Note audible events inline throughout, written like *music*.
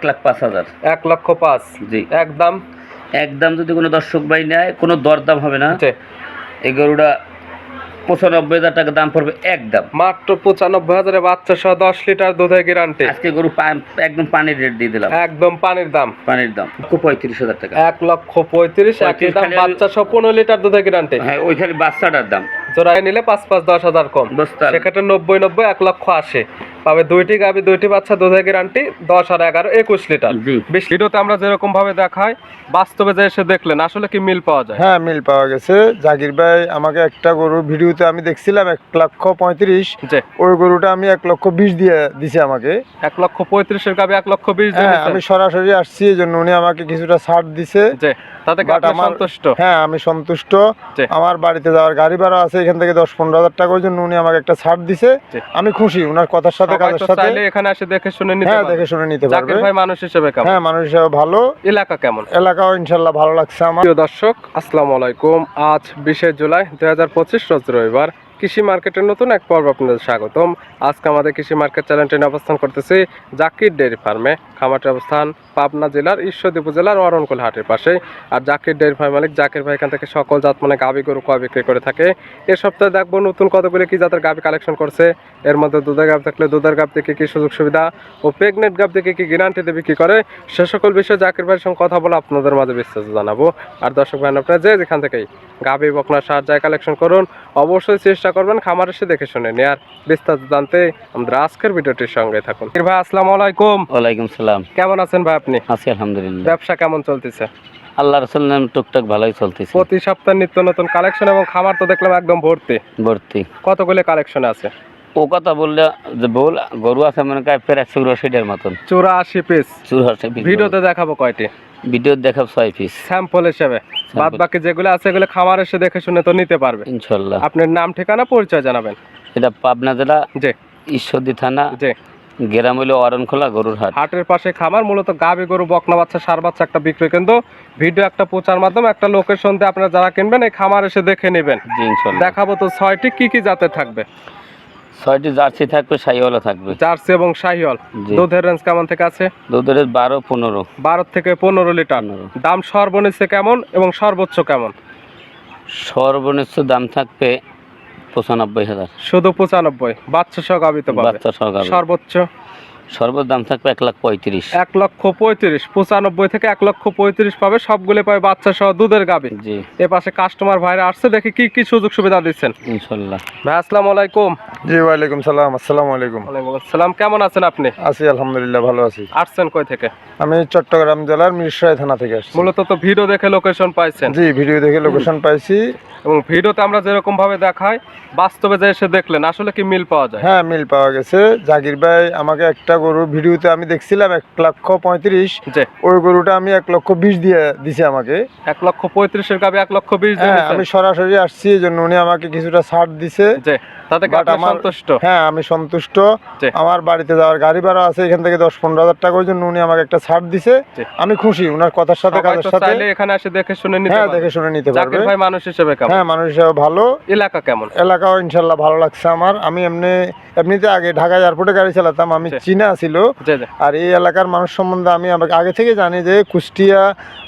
এক লাখ পাঁচ হাজার। এক লক্ষ পাঁচ। জি। একদম একদম যদি কোনো দর্শক ভাই নেয় কোনো দরদাম হবে না। এই গরুটা পঁচানব্বই হাজার টাকা দাম পড়বে একদম মাত্র পঁচানব্বই হাজারে বাচ্চা সহ দশ লিটার দুধের গ্যারান্টি আজকে গরু একদম পানির রেট দিয়ে দিলাম। একদম পানির দাম। পানির দাম। খুব পঁয়ত্রিশ হাজার টাকা। এক লক্ষ পঁয়ত্রিশ একই দাম বাচ্চা সহ পনেরো লিটার দুধের গ্যারান্টি হ্যাঁ ওই খালি বাচ্চাটার দাম। জোড়ায় নিলে পাঁচ পাঁচ দশ হাজার কম। সেক্ষেত্রে নব্বই নব্বই এক লক্ষ আসে পাবে দুইটি গাবি দুইটি বাচ্চা দুধের গ্যারান্টি দশ আর এগারো একুশ লিটার। বিশ ভিডিওতে আমরা যেরকম ভাবে দেখাই বাস্তবে যে এসে দেখলেন আসলে কি মিল পাওয়া যায়? হ্যাঁ মিল পাওয়া গেছে। জাকির ভাই আমাকে একটা গরু ভিডিওতে আমি দেখছিলাম এক লক্ষ পঁয়ত্রিশ। যে ওই গরুটা আমি এক লক্ষ বিশ দিয়ে দিছে আমাকে। এক লক্ষ পঁয়ত্রিশের গাবি এক লক্ষ বিশ দিয়ে হ্যাঁ আমি সরাসরি আসছি এই জন্য উনি আমাকে কিছুটা ছাড় দিছে। যে তাতে সন্তুষ্ট? হ্যাঁ আমি সন্তুষ্ট। আমার বাড়িতে যাওয়ার গাড়ি ভাড়া আছে এখান থেকে দশ পনেরো হাজার টাকা ওই জন্য উনি আমাকে একটা ছাড় দিছে। আমি খুশি উনার কথার সাথে কাজের সাথে। এখানে এসে দেখে শুনে নিতে হ্যাঁ দেখে শুনে নিতে পারবে। ভাই মানুষ হিসেবে কেমন? হ্যাঁ মানুষ হিসেবে ভালো। এলাকা কেমন? এলাকাও ইনশাল্লাহ ভালো লাগছে আমার। প্রিয় দর্শক আসসালামু আলাইকুম। আজ বিশে জুলাই দুই হাজার পঁচিশ রোজ রবিবার। কৃষি মার্কেটের নতুন এক পর্ব আপনাদের স্বাগতম। আজকে আমাদের কৃষি মার্কেট চ্যানেলটি অবস্থান করতেছি জাকির ডেয়ারি ফার্মে। খামারটির অবস্থান পাবনা জেলার ঈশ্বরদী উপজেলার অরণকুল হাটের পাশে আর জাকির ডেয়ারি ফার্ম মালিক জাকির ভাই এখান থেকে সকল জাত মানে গাবি গরু কয় বিক্রি করে থাকে। এ সপ্তাহে দেখব নতুন কতগুলি কি জাতের গাবি কালেকশন করছে। এর মধ্যে দুধের গাভ থাকলে দুধের গাভ থেকে কি সুযোগ সুবিধা ও প্রেগনেন্ট গাভ থেকে কি দেবে কি করে, সে সকল বিষয়ে জাকির ভাইয়ের সঙ্গে কথা বলে আপনাদের মাঝে বিস্তারিত জানাব। আর দর্শক ভাই আপনারা যে যেখান থেকেই গাবি বকনা সার যায় কালেকশন করুন, অবশ্যই চেষ্টা করবেন খামার এসে দেখে শুনে নিয়ে। আর বিস্তারিত জানতে আমাদের আজকের ভিডিওটির সঙ্গে থাকুন। ভাই আসসালামু আলাইকুম। ওয়ালাইকুম সালাম। কেমন আছেন ভাই আপনি? আছি আলহামদুলিল্লাহ। ব্যবসা কেমন চলতেছে? আল্লাহ রসুল নাম টুকটাক ভালোই চলতেছে। প্রতি সপ্তাহে নিত্য নতুন কালেকশন এবং খামার তো দেখলাম একদম ভর্তি। ভর্তি। কতগুলো কালেকশন আছে? ও কথা বললে যে বল গরু আছে মনে কায় প্রায় চৌরাশিটার মতন। চুরাশি পিস চুরাশি ভিডিওতে দেখাবো কয়টি? ভিডিও দেখাব ছয় পিস স্যাম্পল হিসেবে। বাদ বাকি যেগুলো আছে এগুলো খামার এসে দেখে শুনে তো নিতে পারবে। ইনশাল্লাহ। আপনার নাম ঠিকানা পরিচয় জানাবেন। এটা পাবনা জেলা জি। ঈশ্বরদী থানা জি। গেরাম হইল অরণখোলা গরুর হাট। হাটের পাশে খামার মূলত গাবি গরু বকনা বাচ্চা সার বাচ্চা একটা বিক্রি কিন্তু ভিডিও একটা প্রচার মাধ্যমে একটা লোকেশন দিয়ে আপনারা যারা কিনবেন এই খামার এসে দেখে নেবেন। দেখাবো তো ছয়টি কি কি জাতের থাকবে? ছয়টি জার্সি থাকবে সাইওয়ালা থাকবে। জার্সি এবং শাহিওয়াল। দুধের রেঞ্জ কেমন থেকে আছে? দুধের বারো পনেরো। বারো থেকে পনেরো লিটার। দাম সর্বনিচ্ছে কেমন এবং সর্বোচ্চ কেমন? সর্বনিচ্চ দাম থাকবে পঁচানব্বই হাজার। শুধু পঁচানব্বই। বাচ্চা সহ গাবিতে বাচ্চা সর্বোচ্চ? সর্বোচ্চ দাম থাকবে এক লাখ পঁয়ত্রিশ। এক লক্ষ পঁয়ত্রিশ পঁচানব্বই থেকে এক লক্ষ পঁয়ত্রিশ পাবে সবগুলো পাবে বাচ্চা সহ দুধের গাবি জি। এ পাশে কাস্টমার ভাইরা আসছে দেখে কি কি সুযোগ সুবিধা দিচ্ছেন। ইনশাল্লাহ। ভাই আসসালামু আলাইকুম। জি ওয়ালাইকুম সালাম আসসালামু আলাইকুম। ওয়ালাইকুম আসসালাম কেমন আছেন আপনি? আছি আলহামদুলিল্লাহ ভালো আছি। আসছেন কই থেকে? আমি চট্টগ্রাম জেলার মিরসরাই থানা থেকে আসছি। মূলত তো ভিডিও দেখে লোকেশন পাইছেন। জি ভিডিও দেখে লোকেশন পাইছি। এবং ভিডিওতে আমরা যেরকম ভাবে দেখাই বাস্তবে যে এসে দেখলেন আসলে কি মিল পাওয়া যায়? হ্যাঁ মিল পাওয়া গেছে। জাকির ভাই আমাকে একটা গরু ভিডিওতে আমি দেখছিলাম এক লক্ষ পঁয়ত্রিশ ওই গরুটা আমি এক লক্ষ বিশ দিয়ে দিছে আমাকে। এক লক্ষ পঁয়ত্রিশের গাবি এক লক্ষ বিশ হ্যাঁ। আমি সরাসরি আসছি এই জন্য উনি আমাকে কিছুটা ছাড় দিছে। তাতে সন্তুষ্ট? হ্যাঁ আমি সন্তুষ্ট। আমার বাড়িতে যাওয়ার গাড়ি ভাড়া আছে এখান থেকে দশ পনেরো হাজার টাকার জন্য উনি আমাকে একটা ছাড় দিছে। আমি খুশি উনার কথার সাথে কাজের সাথে। এখানে এসে দেখে শুনে নিতে হ্যাঁ দেখে শুনে নিতে পারবে। ভাই মানুষ হিসেবে কেমন? হ্যাঁ মানুষ হিসাবে ভালো। এলাকা কেমন? এলাকাও ইনশাল্লাহ ভালো লাগছে আমার। আমি এমনি এমনিতে আগে ঢাকা এয়ারপোর্টে গাড়ি চালাতাম আমি। চীনা ছিল যে যে আর এই এলাকার মানুষ সম্বন্ধে আমি আগে থেকে জানি যে কুষ্টিয়া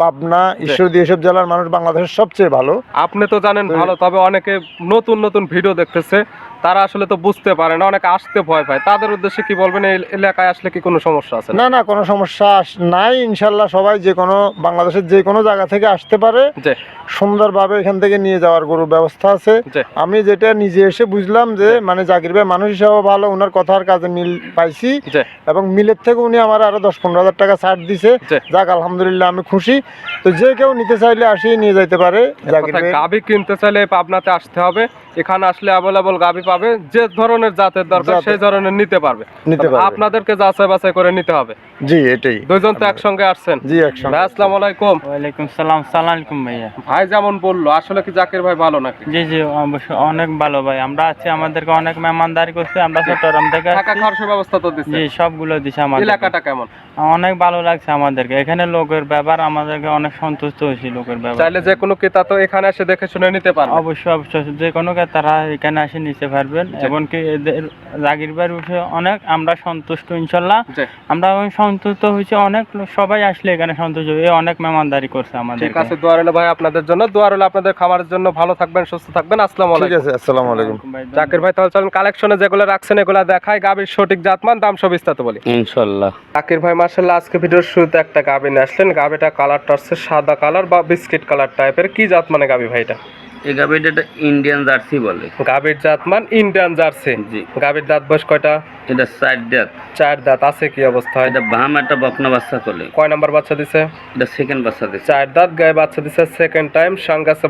পাবনা ঈশ্বরদী এসব জেলার মানুষ বাংলাদেশের সবচেয়ে ভালো। আপনি তো জানেন ভালো তবে অনেকে নতুন নতুন ভিডিও দেখতেছে। তারা আসলে তো বুঝতে পারে না অনেকে আসতে ভয় পায়। তাদের উদ্দেশ্যে কি বলবেন? এই এলাকায় আসলে কি কোনো সমস্যা আছে? না না কোনো সমস্যা নাই। ইনশাল্লাহ সবাই যে কোনো বাংলাদেশের যে কোনো জায়গা থেকে আসতে পারে। সুন্দরভাবে এখান থেকে নিয়ে যাওয়ার গরুর ব্যবস্থা আছে। আমি যেটা নিজে এসে বুঝলাম যে মানে জাকির ভাই মানুষ হিসাবে ভালো ওনার কথার কাজে মিল পাইছি। এবং মিলের থেকে উনি আমার আরও দশ পনেরো হাজার টাকা ছাড় দিছে। যাক আলহামদুলিল্লাহ আমি খুশি। তো যে কেউ নিতে চাইলে আসিয়ে নিয়ে যাইতে পারে ভাই। কিনতে চাইলে পাবনাতে আসতে হবে। এখানে আসলে অ্যাভেলেবল গাবি পাবে যে ধরনের জাতের দরকার সেই ধরনের নিতে পারবে। নিতে পারবে। আপনাদেরকে যাচাই বাছাই করে নিতে হবে। জি এটাই। দুইজন তো একসঙ্গে আসছেন। জি একসঙ্গে। ভাই আসসালামু আলাইকুম। ওয়ালাইকুম সালাম সালাম আলাইকুম ভাইয়া। ভাই যেমন বলল আসলে কি জাকির ভাই ভালো নাকি? জি জি অবশ্যই অনেক ভালো ভাই। আমরা আছি আমাদেরকে অনেক মেহমানদারি করছে আমরা চট্টগ্রাম থেকে থাকা আসছি। খরচের ব্যবস্থা তো দিচ্ছে। জি সবগুলো দিছে আমাদের। এলাকাটা কেমন? অনেক ভালো লাগছে আমাদেরকে। এখানে লোকের ব্যাপার আমাদেরকে অনেক সন্তুষ্ট হয়েছি লোকের ব্যাপার। চাইলে যে কোনো ক্রেতা তো এখানে এসে দেখে শুনে নিতে পারবে। অবশ্যই অবশ্যই যে কোনো তারা এখানে এসে নিতে পারবেন। এমনকি এদের জাগির বাড়ির বিষয়ে অনেক আমরা সন্তুষ্ট ইনশাল্লাহ। আমরা সন্তুষ্ট হয়েছে অনেক সবাই আসলে এখানে সন্তুষ্ট হয়ে অনেক মেহমানদারি করছে আমাদের ঠিক আছে দোয়া রইল ভাই আপনাদের জন্য। দোয়া রইল আপনাদের খামারের জন্য। ভালো থাকবেন সুস্থ থাকবেন। আসসালামু ঠিক আলাইকুম। আছে আসসালামু আলাইকুম। জাকির ভাই তাহলে চলেন কালেকশনে যেগুলো রাখছেন এগুলো দেখায় গাবির সঠিক জাতমান দাম সব বিস্তারিত বলি। ইনশাল্লাহ। জাকির ভাই মার্শাল্লাহ আজকে ভিডিওর শুরুতে একটা গাবি নিয়ে আসলেন। গাবিটা কালারটা হচ্ছে সাদা কালার বা বিস্কিট কালার টাইপের কি জাত মানে গাবি ভাইটা এই গাভিটা ইন্ডিয়ান জার্সি বলে। জাতমান ইন্ডিয়ান জার্সি জি। গাবির দাঁত বয়স কয়টা? এটা চার দাঁত। চার দাঁত আছে কি অবস্থা? এটা বাম একটা বকনা বাচ্চা করলে কয় নাম্বার বাচ্চা দিছে? এটা সেকেন্ড বাচ্চা দিচ্ছে চার দাঁত গায়ে বাচ্চা দিছে সেকেন্ড টাইম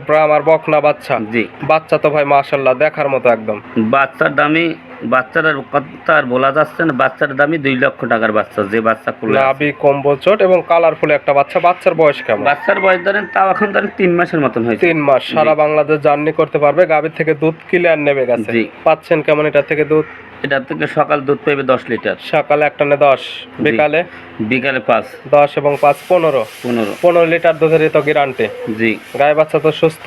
ব্রাম আর বকনা বাচ্চা। জি। বাচ্চা তো ভাই মাশাল্লাহ দেখার মতো একদম। বাচ্চার দামি বাচ্চাটার কথা আর বলা যাচ্ছে না বাচ্চার দামি দুই লক্ষ টাকার বাচ্চা যে বাচ্চা করলে নাভি কম্বো চোট এবং কালারফুল একটা বাচ্চা। বাচ্চার বয়স কেমন? বাচ্চার বয়স ধরেন তাও এখন ধরেন তিন মাসের মতন হয়েছে। তিন মাস। সারা বাংলাদেশ জার্নি করতে পারবে গাভীর থেকে দুধ ক্লিয়ার নেবে গেছে। জি। পাচ্ছেন কেমন এটা থেকে দুধ? এটা থেকে সকাল দুধ পাইবে দশ লিটার। সকালে একটা নে দশ বিকালে? বিকালে পাঁচ। দশ এবং পাঁচ পনেরো? পনেরো। পনেরো লিটার দুধের তো গ্যারান্টি। জি। গায়ে বাচ্চা তো সুস্থ?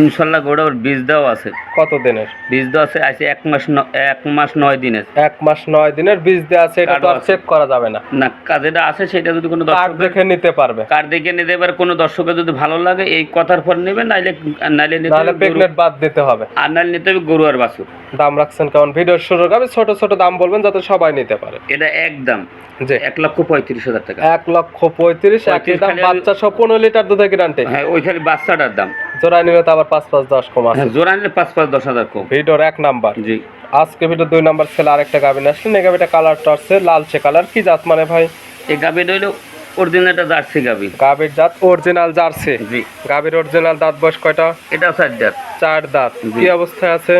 ইনশাল্লাহ গোড়া ওর বীজ দেওয়া আছে। কত দিনের? বীজ দেওয়া আছে আছে এক মাস এক মাস নয় দিনের। এক মাস নয় দিনের বীজ দেওয়া আছে এটা তো আর চেক করা যাবে না। না কাজেটা আছে সেটা যদি কোনো কার্ড দেখে নিতে পারবে। কার দেখে নিতে এবার কোনো দর্শকের যদি ভালো লাগে এই কথার পর নেবে নাইলে নাইলে নিতে হবে প্রেগনেন্ট বাদ দিতে হবে। আর নাইলে নিতে হবে গরু আর বাছুর। দাম রাখছেন কেমন? ভিডিও শুরু হবে ছোট ছোট দাম বলবেন যাতে সবাই নিতে পারে। এটা একদম যে এক লক্ষ পঁয়ত্রিশ হাজার টাকা। এক লক্ষ পঁয়ত্রিশ একই দাম বাচ্চা সব পনেরো লিটার গ্যারান্টি হ্যাঁ ওইখানে বাচ্চাটার দাম। জোড়া নিলে তো আবার পাঁচ পাঁচ দশ কম আছে। হ্যাঁ জোড়া নিলে পাঁচ পাঁচ দশ হাজার কম। ভিডিওর এক নাম্বার। জি। আজকে ভিডিও দুই নাম্বার ছেলে আরেকটা গাবিন আসলেন এই গাবিটা কালারটা হচ্ছে লালচে কালার কি জাত মানে ভাই? এই গাভিটা হইল অরিজিনাল একটা জার্সি গাভি গাবির জাত অরিজিনাল জার্সি। জি। গাবির অরিজিনাল দাঁত বয়স কয়টা? এটা সাইড দাঁত। চার দাঁত। কি অবস্থায় আছে?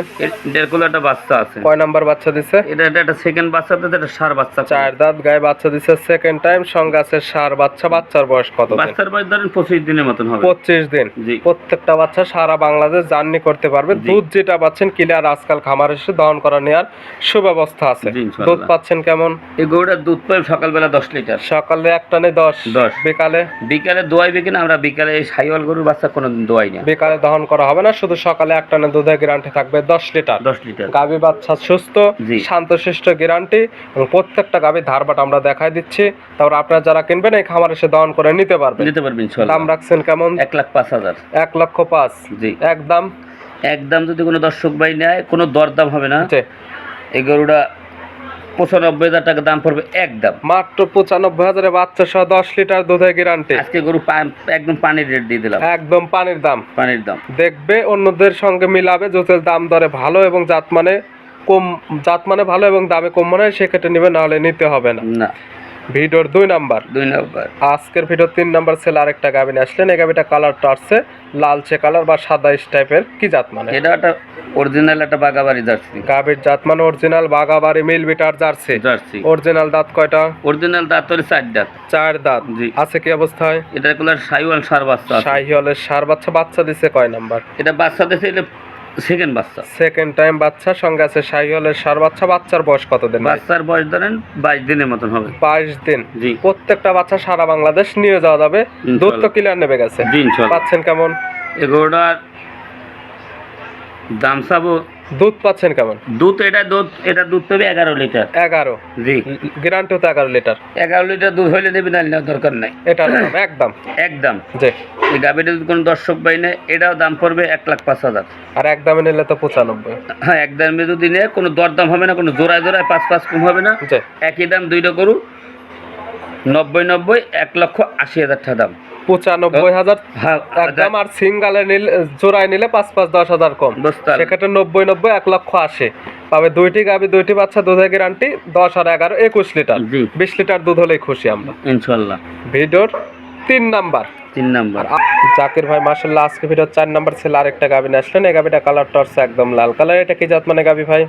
একটা বাচ্চা আছে। কয় নাম্বার বাচ্চা দিছে? এটা এটা একটা সেকেন্ড বাচ্চা এটা সার বাচ্চা। চার দাঁত গায়ে বাচ্চা দিছে। সেকেন্ড টাইম সঙ্গে আছে সার বাচ্চা। বাচ্চার বয়স কত বাচ্চার বয়স ধরেন পঁচিশ দিনের মতন হবে। পঁচিশ দিন। জি। প্রত্যেকটা বাচ্চা সারা বাংলাদেশ জার্নি করতে পারবে। দুধ যেটা পাচ্ছেন ক্লিয়ার আজকাল খামার এসে দহন করা নেওয়ার সুব্যবস্থা আছে। দুধ পাচ্ছেন কেমন? এই গরুটার দুধ পাই সকালবেলা দশ লিটার। সকালে এক টানে দশ। দশ। বিকালে? বিকালে দোয়াইবে কিনা আমরা বিকালে এই সাইওয়াল গরুর বাচ্চা কোনো দোয়াই না। বিকালে দহন করা হবে না শুধু সকালে এক টানে দুধের গ্যারান্টি থাকবে দশ লিটার। দশ লিটার। গাভী বাচ্চা সুস্থ জি। শান্তশিষ্ট গ্যারান্টি এবং প্রত্যেকটা গাভী ধারবাট আমরা দেখাই দিচ্ছি। তারপর আপনারা যারা কিনবেন এই খামার এসে দহন করে নিতে পারবেন। দিতে পারবেন দাম রাখছেন কেমন? এক লাখ পাঁচ হাজার। এক লক্ষ পাঁচ। জি। একদম? একদম যদি কোনো দর্শক ভাই নেয় কোনো দরদাম হবে না। এই গরুটা পঁচানব্বই হাজার টাকা দাম পড়বে একদম। মাত্র পঁচানব্বই হাজারে বাচ্চা সহ দশ লিটার দুধের গ্যারান্টি আজকে গরু একদম পানির রেট দিয়ে দিলাম। একদম পানির দাম। পানির দাম। দেখবে অন্যদের সঙ্গে মিলাবে জোতের দাম দরে ভালো এবং জাত মানে কম জাত মানে ভালো এবং দামে কম মানে সেক্ষেত্রে নেবে নাহলে নিতে হবে না। না। ভিডিওর দুই নাম্বার। দুই নাম্বার। আজকের ভিডিও তিন নাম্বার ছেলে আরেকটা গাবিন আসলেন। এই গাবিটা কালারটা আসছে লালচে কালার বা সাদা টাইপের কি জাত মানে? এটা একটা অরিজিনাল একটা বাগাবাড়ি জার্সি। গাবির জাত মানে অরিজিনাল বাগাবাড়ি মিল বিটার জার্সি। জার্সি। অরিজিনাল দাঁত কয়টা? অরিজিনাল দাঁত হলে চার দাঁত। চার দাঁত। জি। আছে কি অবস্থায়? এটা কোলার সাইওয়াল সার বাচ্চা সাইওয়ালের সার বাচ্চা বাচ্চা দিছে কয় নাম্বার? এটা বাচ্চা এটা সেকেন্ড বাচ্চা। সেকেন্ড টাইম বাচ্চা সঙ্গে আছে সাইহলের সার বাচ্চা। বাচ্চার বয়স কত দিন বাচ্চার বয়স ধরেন বাইশ দিনের মতন হবে। বাইশ দিন। জি। প্রত্যেকটা বাচ্চা সারা বাংলাদেশ নিয়ে যাওয়া যাবে। দুধ তো ক্লিয়ার নেবে গেছে। পাচ্ছেন কেমন? এগুলোটার দাম চাবো দুধ পাচ্ছেন কেমন? দুধ এটা দুধ এটা দুধ পাবে এগারো লিটার। এগারো? জি। গ্যারান্টি তো এগারো লিটার। এগারো লিটার দুধ হইলে দেবে না দরকার নাই। এটা দাম একদম। একদম। জি। এই গাভিটা যদি কোনো দর্শক পাই না এটাও দাম পড়বে এক লাখ পাঁচ হাজার। আর এক দামে নিলে তো পঁচানব্বই। হ্যাঁ এক দামে যদি নেয় কোনো দরদাম হবে না কোনো জোড়ায় জোড়ায় পাঁচ পাঁচ কম হবে না। একই দাম দুইটা গরু নব্বই নব্বই এক লক্ষ আশি হাজার টাকা দাম। পঁচানব্বই হাজার। হ্যাঁ একদম আর সিঙ্গালে নিলে জোড়ায় নিলে পাঁচ পাঁচ দশ হাজার কম। সেক্ষেত্রে নব্বই নব্বই এক লক্ষ আসে পাবে দুইটি গাবি দুইটি বাচ্চা দুধের গ্যারান্টি দশ আর এগারো একুশ লিটার। বিশ লিটার দুধ হলেই খুশি আমরা। ইনশাল্লাহ। ভিডিওর তিন নাম্বার। তিন নাম্বার। জাকির ভাই মার্শাল্লাহ আজকে ভিডিও চার নাম্বার ছিল আরেকটা গাবি নিয়ে আসলেন। এই গাবিটা কালার টর্চ একদম লাল। কালার এটা কি জাত মানে গাবি ভাই?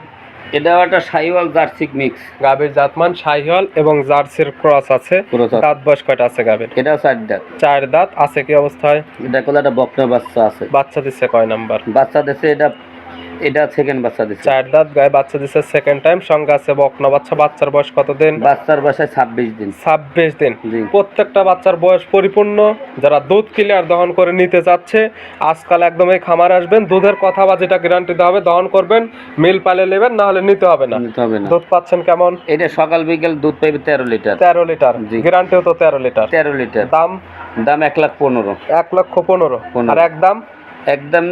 এটাও একটা সাইওয়াল জার্সি মিক্স। গাভীর জাতমান সাইওয়াল এবং জার্সির ক্রস আছে। দাঁত বয়স কয়টা আছে গাভীর? এটাও চার দাঁত। চার দাঁত আছে কি অবস্থায়? এটা কোন একটা বকনা বাচ্চা আছে। বাচ্চা দিচ্ছে কয় নাম্বার? বাচ্চা দিচ্ছে এটা এটা সেকেন্ড বাচ্চা দিচ্ছে চার দাঁত গায়ে বাচ্চা দিচ্ছে সেকেন্ড টাইম সঙ্গে আছে বকনা বাচ্চা বাচ্চার বয়স কত দিন বাচ্চার বাসায় ছাব্বিশ দিন। ছাব্বিশ দিন। জি। প্রত্যেকটা বাচ্চার বয়স পরিপূর্ণ। যারা দুধ ক্লিয়ার দহন করে নিতে চাচ্ছে আজকাল একদম এই খামার আসবেন দুধের কথা বা যেটা গ্যারান্টি দেওয়া হবে দহন করবেন মিল পালে নেবেন না হলে নিতে হবে না। নিতে হবে না। দুধ পাচ্ছেন কেমন? এটা সকাল বিকেল দুধ পাইবে তেরো লিটার। তেরো লিটার। জি। গ্যারান্টিও তো তেরো লিটার। তেরো লিটার। দাম? দাম এক লাখ পনেরো। এক লক্ষ পনেরো। পনেরো। আর একদম? একদম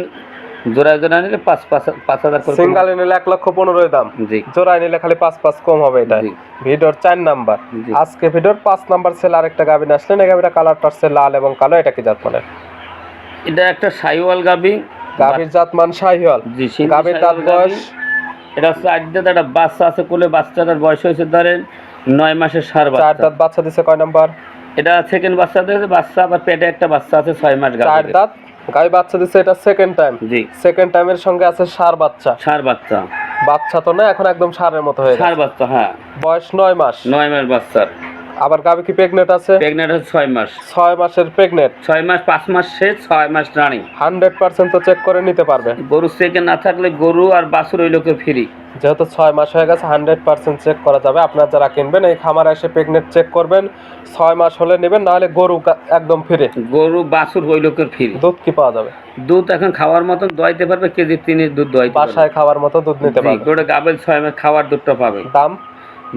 জোড়ায় জোড়া নিলে পাঁচ পাঁচ পাঁচ হাজার করে সিঙ্গালে নিলে এক লক্ষ পনেরোই দাম। জি। জোড়ায় নিলে খালি পাঁচ পাঁচ কম হবে এটা। ভিডিওর চার নাম্বার। আজকে ভিডিওর পাঁচ নাম্বার সেল আরেকটা গাবিন আসলেন এই গাবিটা কালারটা আসছে লাল এবং কালো এটা কি জাত মানে এটা একটা সাইওয়াল গাবি। গাবির জাত মান শাহিওয়াল জি সিন্ধি দাঁত বয়স এটা হচ্ছে আজকে একটা বাচ্চা আছে কোলে বাচ্চাটার বয়স হয়েছে ধরেন নয় মাসের সার চার বাচ্চা দাঁত বাচ্চা দিছে কয় নাম্বার? এটা সেকেন্ড বাচ্চা দিয়েছে বাচ্চা আবার পেটে একটা বাচ্চা আছে ছয় মাস চার দাঁত গাই বাচ্চা দিছে এটা সেকেন্ড টাইম জি। সেকেন্ড টাইমের সঙ্গে আছে সার বাচ্চা। সার বাচ্চা। বাচ্চা তো না এখন একদম সারের মতো হয়ে সার বাচ্চা হ্যাঁ। বয়স নয় মাস। নয় মাস বাচ্চার। আবার গাবে কি প্রেগনেন্ট আছে? প্রেগনেন্ট হচ্ছে ছয় মাস। ছয় মাসের প্রেগনেন্ট ছয় মাস পাঁচ মাস শেষ ছয় মাস রানিং। হান্ড্রেড পার্সেন্ট তো চেক করে নিতে পারবে। গরু চেক না থাকলে গরু আর বাছুর ওই লোকে ফ্রি যেহেতু ছয় মাস হয়ে গেছে হান্ড্রেড পার্সেন্ট চেক করা যাবে। আপনার যারা কিনবেন এই খামারে এসে প্রেগনেন্ট চেক করবেন। ছয় মাস হলে নেবেন নাহলে গরু একদম ফিরে। গরু বাছুর ওই লোকের ফ্রি। দুধ কি পাওয়া যাবে? দুধ এখন খাওয়ার মতন দোয়াইতে পারবে কেজি তিনের দুধ পারবে। বাসায় খাওয়ার মতো দুধ নিতে পারবে। গোটা গাবেল ছয় মাস খাওয়ার দুধটা পাবে। দাম?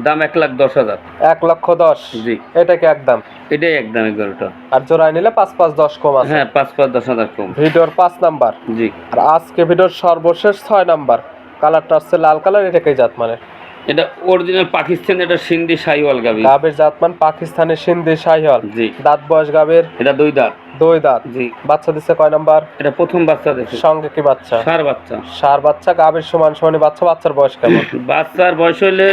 দাম এক লাখ দশ হাজার। এক লক্ষ দশ? জি। এটা কি একদম? এটাই একদম এই গরুটা। আর জোড়ায় নিলে পাঁচ পাঁচ দশ কম আছে। হ্যাঁ পাঁচ পাঁচ দশ হাজার কম। ভিডিওর পাঁচ নাম্বার। জি। আর আজকে ভিডিওর সর্বশেষ ছয় নাম্বার। কালারটা হচ্ছে লাল কালার এটাকে জাত মানে এটা অরিজিনাল পাকিস্তান এটা সিন্ধি সাইওয়াল গাবি গাবের জাতমান পাকিস্তানের সিন্ধি শাহিওয়াল। জি। দাঁত বয়স গাবের এটা দুই দাঁত। দুই দাঁত। জি। বাচ্চা দিচ্ছে কয় নাম্বার? এটা প্রথম বাচ্চা দেখে। সঙ্গে কি বাচ্চা? সার বাচ্চা। সার বাচ্চা গাবের সমান সমানই বাচ্চা বাচ্চার বয়স কেমন? *coughs* বাচ্চার বয়স হইলে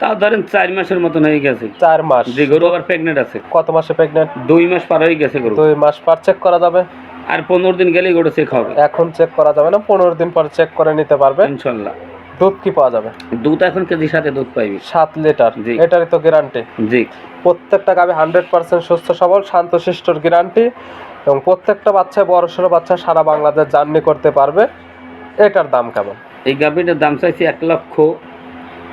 তাও ধরেন চার মাসের মতন হয়ে গেছে। চার মাস। যে গরু আবার প্রেগনেন্ট আছে। কত মাসে প্রেগনেন্ট দুই মাস পার হয়ে গেছে গরু। দুই মাস পার চেক করা যাবে। আর পনেরো দিন গেলেই গরু চেক হবে। এখন চেক করা যাবে না পনেরো দিন পর চেক করে নিতে পারবে। ইনশাল্লাহ। দুধ কি পাওয়া যাবে? দুধ এখন কেজির সাথে দুধ পাইবি। সাত লিটার জি। এটারই তো গ্যারান্টি জি। প্রত্যেকটা গাবে হান্ড্রেড পার্সেন্ট সুস্থ সবল শান্ত শান্তশিষ্টর গ্যারান্টি এবং প্রত্যেকটা বাচ্চা বড় সড়ো বাচ্চা সারা বাংলাদেশ জার্নি করতে পারবে। এটার দাম কেমন? এই গাভিটার দাম চাইছি এক লক্ষ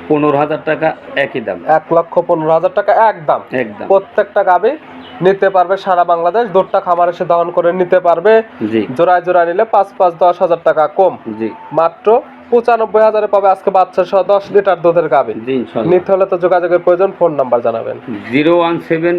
পনেরো হাজার টাকা একই দাম। এক লক্ষ পনেরো হাজার টাকা একদম একদম প্রত্যেকটা গাবে নিতে পারবে সারা বাংলাদেশ দুধটা খামার এসে দহন করে নিতে পারবে। জোড়ায় জোড়ায় নিলে পাঁচ পাঁচ দশ হাজার টাকা কম। জি। মাত্র পঁচানব্বই হাজারে পাবে আজকে বাচ্চা সহ দশ লিটার দুধের গাবে জি নিতে হলে তো যোগাযোগের প্রয়োজন ফোন নাম্বার জানাবেন। Zero one seven.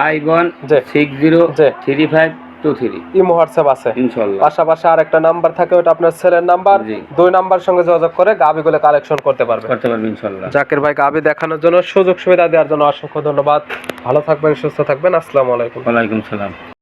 Five one. Six zero. Three five two three imo WhatsApp আছে। ইনশাল্লাহ। পাশাপাশি আর একটা নাম্বার থাকে ওটা আপনার ছেলের নাম্বার। দুই নাম্বার সঙ্গে যোগাযোগ করে গাবিগুলো কালেকশন করতে পারবে। করতে পারবেন ইনশাল্লাহ। জাকির ভাই গাবি দেখানোর জন্য সুযোগ সুবিধা দেওয়ার জন্য অসংখ্য ধন্যবাদ। ভালো থাকবেন সুস্থ থাকবেন। আসসালামু আলাইকুম। ওয়ালাইকুম সালাম।